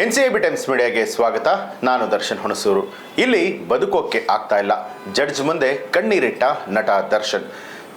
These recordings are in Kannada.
ಎನ್ ಸಿ ಬಿ ಟೈಮ್ಸ್ ಮೀಡಿಯಾಗೆ ಸ್ವಾಗತ. ನಾನು ದರ್ಶನ್ ಹುಣಸೂರು. ಇಲ್ಲಿ ಬದುಕೋಕೆ ಆಗ್ತಾ ಇಲ್ಲ. ಜಡ್ಜ್ ಮುಂದೆ ಕಣ್ಣೀರಿಟ್ಟ ನಟ ದರ್ಶನ್.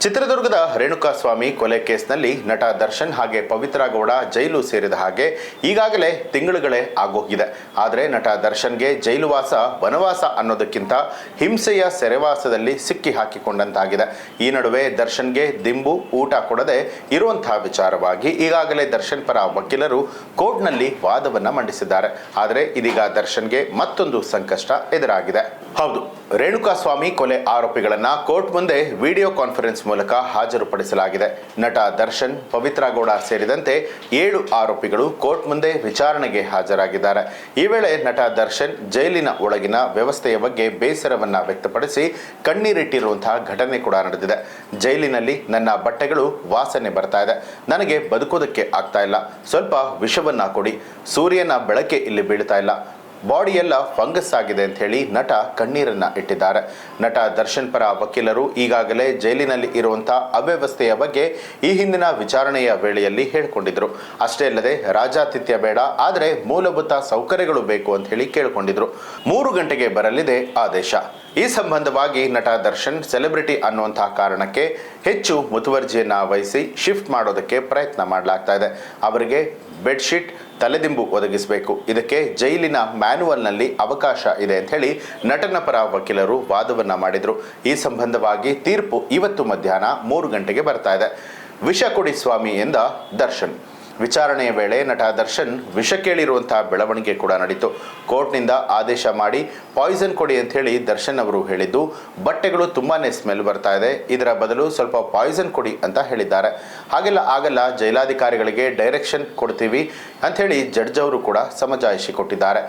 ಚಿತ್ರದುರ್ಗದ ರೇಣುಕಾಸ್ವಾಮಿ ಕೊಲೆ ಕೇಸ್ನಲ್ಲಿ ನಟ ದರ್ಶನ್ ಹಾಗೆ ಪವಿತ್ರ ಗೌಡ ಜೈಲು ಸೇರಿದ ಹಾಗೆ ಈಗಾಗಲೇ ತಿಂಗಳುಗಳೇ ಆಗೋಗಿದೆ. ಆದರೆ ನಟ ದರ್ಶನ್ಗೆ ಜೈಲುವಾಸ ವನವಾಸ ಅನ್ನೋದಕ್ಕಿಂತ ಹಿಂಸೆಯ ಸೆರೆವಾಸದಲ್ಲಿ ಸಿಕ್ಕಿ ಹಾಕಿಕೊಂಡಂತಾಗಿದೆ. ಈ ನಡುವೆ ದರ್ಶನ್ಗೆ ದಿಂಬು ಊಟ ಕೊಡದೆ ಇರುವಂತಹ ವಿಚಾರವಾಗಿ ಈಗಾಗಲೇ ದರ್ಶನ್ ಪರ ವಕೀಲರು ಕೋರ್ಟ್ನಲ್ಲಿ ವಾದವನ್ನ ಮಂಡಿಸಿದ್ದಾರೆ. ಆದರೆ ಇದೀಗ ದರ್ಶನ್ಗೆ ಮತ್ತೊಂದು ಸಂಕಷ್ಟ ಎದುರಾಗಿದೆ. ಹೌದು. ರೇಣುಕಾಸ್ವಾಮಿ ಕೊಲೆ ಆರೋಪಿಗಳನ್ನ ಕೋರ್ಟ್ ಮುಂದೆ ವಿಡಿಯೋ ಕಾನ್ಫರೆನ್ಸ್ ಮೂಲಕ ಹಾಜರುಪಡಿಸಲಾಗಿದೆ. ನಟ ದರ್ಶನ್, ಪವಿತ್ರ ಗೌಡ ಸೇರಿದಂತೆ ಏಳು ಆರೋಪಿಗಳು ಕೋರ್ಟ್ ಮುಂದೆ ವಿಚಾರಣೆಗೆ ಹಾಜರಾಗಿದ್ದಾರೆ. ಈ ವೇಳೆ ನಟ ದರ್ಶನ್ ಜೈಲಿನ ಒಳಗಿನ ವ್ಯವಸ್ಥೆಯ ಬಗ್ಗೆ ಬೇಸರವನ್ನ ವ್ಯಕ್ತಪಡಿಸಿ ಕಣ್ಣೀರಿಟ್ಟಿರುವಂತಹ ಘಟನೆ ಕೂಡ ನಡೆದಿದೆ. ಜೈಲಿನಲ್ಲಿ ನನ್ನ ಬಟ್ಟೆಗಳು ವಾಸನೆ ಬರ್ತಾ ಇದೆ. ನನಗೆ ಬದುಕೋದಕ್ಕೆ ಆಗ್ತಾ ಇಲ್ಲ. ಸ್ವಲ್ಪ ವಿಷವನ್ನ ಕೊಡಿ. ಸೂರ್ಯನ ಬೆಳಕೆ ಇಲ್ಲಿ ಬೀಳ್ತಾ ಇಲ್ಲ. ಬಾಡಿ ಎಲ್ಲ ಫಂಗಸ್ ಆಗಿದೆ ಅಂತ ಹೇಳಿ ನಟ ಕಣ್ಣೀರನ್ನ ಇಟ್ಟಿದ್ದಾರೆ. ನಟ ದರ್ಶನ್ ಪರ ವಕೀಲರು ಈಗಾಗಲೇ ಜೈಲಿನಲ್ಲಿ ಇರುವಂತಹ ಅವ್ಯವಸ್ಥೆಯ ಬಗ್ಗೆ ಈ ಹಿಂದಿನ ವಿಚಾರಣೆಯ ವೇಳೆಯಲ್ಲಿ ಹೇಳಿಕೊಂಡಿದ್ರು. ಅಷ್ಟೇ ಅಲ್ಲದೆ ರಾಜಾತಿಥ್ಯ ಬೇಡ, ಆದರೆ ಮೂಲಭೂತ ಸೌಕರ್ಯಗಳು ಬೇಕು ಅಂತ ಹೇಳಿ ಕೇಳಿಕೊಂಡಿದ್ರು. ಮೂರು ಗಂಟೆಗೆ ಬರಲಿದೆ ಆದೇಶ. ಈ ಸಂಬಂಧವಾಗಿ ನಟ ದರ್ಶನ್ ಸೆಲೆಬ್ರಿಟಿ ಅನ್ನುವಂತಹ ಕಾರಣಕ್ಕೆ ಹೆಚ್ಚು ಮುತುವರ್ಜಿಯನ್ನು ವಹಿಸಿ ಶಿಫ್ಟ್ ಮಾಡೋದಕ್ಕೆ ಪ್ರಯತ್ನ ಮಾಡಲಾಗ್ತಾ ಇದೆ. ಅವರಿಗೆ ಬೆಡ್ಶೀಟ್ ತಲೆದಿಂಬು ಒದಗಿಸಬೇಕು. ಇದಕ್ಕೆ ಜೈಲಿನ ಮ್ಯಾನುವಲ್ನಲ್ಲಿ ಅವಕಾಶ ಇದೆ ಅಂತ ಹೇಳಿ ನಟನ ಪರ ವಕೀಲರು ವಾದವನ್ನು ಮಾಡಿದರು. ಈ ಸಂಬಂಧವಾಗಿ ತೀರ್ಪು ಇವತ್ತು ಮಧ್ಯಾಹ್ನ ಮೂರು ಗಂಟೆಗೆ ಬರ್ತಾ ಇದೆ. ವಿಷ ಕೊಡಿ ಸ್ವಾಮಿ ಎಂದ ದರ್ಶನ್. ವಿಚಾರಣೆಯ ವೇಳೆ ನಟ ದರ್ಶನ್ ವಿಷ ಕೇಳಿರುವಂತಹ ಬೆಳವಣಿಗೆ ಕೂಡ ನಡೀತು. ಕೋರ್ಟ್ನಿಂದ ಆದೇಶ ಮಾಡಿ ಪಾಯ್ಸನ್ ಕೊಡಿ ಅಂತ ಹೇಳಿ ದರ್ಶನ್ ಅವರು ಹೇಳಿದ್ದು, ಬಟ್ಟೆಗಳು ತುಂಬಾನೇ ಸ್ಮೆಲ್ ಬರ್ತಾ ಇದೆ, ಇದರ ಬದಲು ಸ್ವಲ್ಪ ಪಾಯ್ಸನ್ ಕೊಡಿ ಅಂತ ಹೇಳಿದ್ದಾರೆ. ಹಾಗೆಲ್ಲ ಆಗಲ್ಲ, ಜೈಲಾಧಿಕಾರಿಗಳಿಗೆ ಡೈರೆಕ್ಷನ್ ಕೊಡ್ತೀವಿ ಅಂತ ಹೇಳಿ ಜಡ್ಜ್ ಅವರು ಕೂಡ ಸಮಜಾಯಿಷಿ ಕೊಟ್ಟಿದ್ದಾರೆ.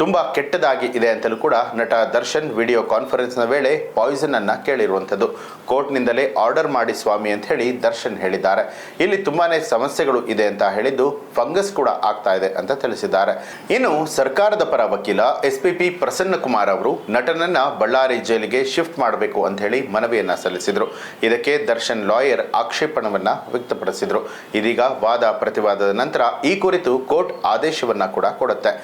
ತುಂಬ ಕೆಟ್ಟದಾಗಿ ಇದೆ ಅಂತಲೂ ಕೂಡ ನಟ ದರ್ಶನ್ ವಿಡಿಯೋ ಕಾನ್ಫರೆನ್ಸ್ನ ವೇಳೆ ಪಾಯ್ಸನ್ ಅನ್ನ ಕೇಳಿರುವಂಥದ್ದು. ಕೋರ್ಟ್ನಿಂದಲೇ ಆರ್ಡರ್ ಮಾಡಿ ಸ್ವಾಮಿ ಅಂತ ಹೇಳಿ ದರ್ಶನ್ ಹೇಳಿದ್ದಾರೆ. ಇಲ್ಲಿ ತುಂಬಾನೇ ಸಮಸ್ಯೆಗಳು ಇದೆ ಅಂತ ಹೇಳಿದ್ದು ಫಂಗಸ್ ಕೂಡ ಆಗ್ತಾ ಇದೆ ಅಂತ ತಿಳಿಸಿದ್ದಾರೆ. ಇನ್ನು ಸರ್ಕಾರದ ಪರ ವಕೀಲ S P P Prasanna Kumar ಅವರು ನಟನನ್ನ ಬಳ್ಳಾರಿ ಜೈಲಿಗೆ ಶಿಫ್ಟ್ ಮಾಡಬೇಕು ಅಂತ ಹೇಳಿ ಮನವಿಯನ್ನ ಸಲ್ಲಿಸಿದ್ರು. ಇದಕ್ಕೆ ದರ್ಶನ್ ಲಾಯರ್ ಆಕ್ಷೇಪಣವನ್ನ ವ್ಯಕ್ತಪಡಿಸಿದರು. ಇದೀಗ ವಾದ ಪ್ರತಿವಾದದ ನಂತರ ಈ ಕುರಿತು ಕೋರ್ಟ್ ಆದೇಶವನ್ನ ಕೂಡ ಕೊಡುತ್ತೆ.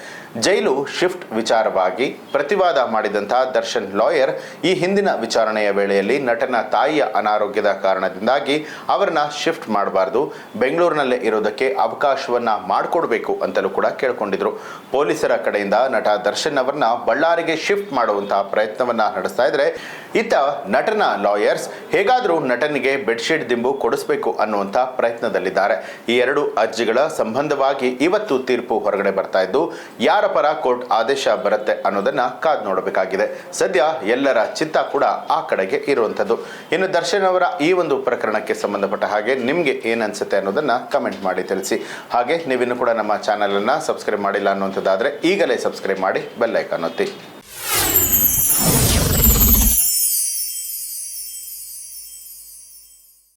ಜೈಲು ಶಿಫ್ಟ್ ವಿಚಾರವಾಗಿ ಪ್ರತಿವಾದ ಮಾಡಿದಂತಹ ದರ್ಶನ್ ಲಾಯರ್ ಈ ಹಿಂದಿನ ವಿಚಾರಣೆಯ ವೇಳೆಯಲ್ಲಿ ನಟನ ತಾಯಿಯ ಅನಾರೋಗ್ಯದ ಕಾರಣದಿಂದಾಗಿ ಅವರನ್ನ ಶಿಫ್ಟ್ ಮಾಡಬಾರದು, ಬೆಂಗಳೂರಿನಲ್ಲೇ ಇರೋದಕ್ಕೆ ಅವಕಾಶವನ್ನ ಮಾಡಿಕೊಡಬೇಕು ಅಂತಲೂ ಕೂಡ ಕೇಳಿಕೊಂಡಿದ್ರು. ಪೊಲೀಸರ ಕಡೆಯಿಂದ ನಟ ದರ್ಶನ್ ಅವರನ್ನ ಬಳ್ಳಾರಿಗೆ ಶಿಫ್ಟ್ ಮಾಡುವಂತಹ ಪ್ರಯತ್ನವನ್ನ ನಡೆಸ್ತಾ ಇದ್ರೆ, ಇತ್ತ ನಟನ ಲಾಯರ್ಸ್ ಹೇಗಾದರೂ ನಟನಿಗೆ ಬೆಡ್ಶೀಟ್ ದಿಂಬು ಕೊಡಿಸಬೇಕು ಅನ್ನುವಂಥ ಪ್ರಯತ್ನದಲ್ಲಿದ್ದಾರೆ. ಈ ಎರಡು ಅರ್ಜಿಗಳ ಸಂಬಂಧವಾಗಿ ಇವತ್ತು ತೀರ್ಪು ಹೊರಗಡೆ ಬರ್ತಾ ಇದ್ದು, ಯಾರ ಪರ ಕೋರ್ಟ್ ಆದೇಶ ಬರುತ್ತೆ ಅನ್ನೋದನ್ನ ಕಾದ್ ನೋಡಬೇಕಾಗಿದೆ. ಸದ್ಯ ಎಲ್ಲರ ಚಿತ್ತ ಕೂಡ ಆ ಕಡೆಗೆ ಇರುವಂಥದ್ದು. ಇನ್ನು ದರ್ಶನ್ ಅವರ ಈ ಒಂದು ಪ್ರಕರಣಕ್ಕೆ ಸಂಬಂಧಪಟ್ಟ ಹಾಗೆ ನಿಮಗೆ ಏನನ್ಸುತ್ತೆ ಅನ್ನೋದನ್ನ ಕಮೆಂಟ್ ಮಾಡಿ ತಿಳಿಸಿ. ಹಾಗೆ ನೀವಿನ್ನು ಕೂಡ ನಮ್ಮ ಚಾನಲನ್ನು ಸಬ್ಸ್ಕ್ರೈಬ್ ಮಾಡಿಲ್ಲ ಅನ್ನುವಂಥದ್ದಾದರೆ ಈಗಲೇ ಸಬ್ಸ್ಕ್ರೈಬ್ ಮಾಡಿ ಬೆಲ್ ಐಕಾನ್ ಒತ್ತಿ.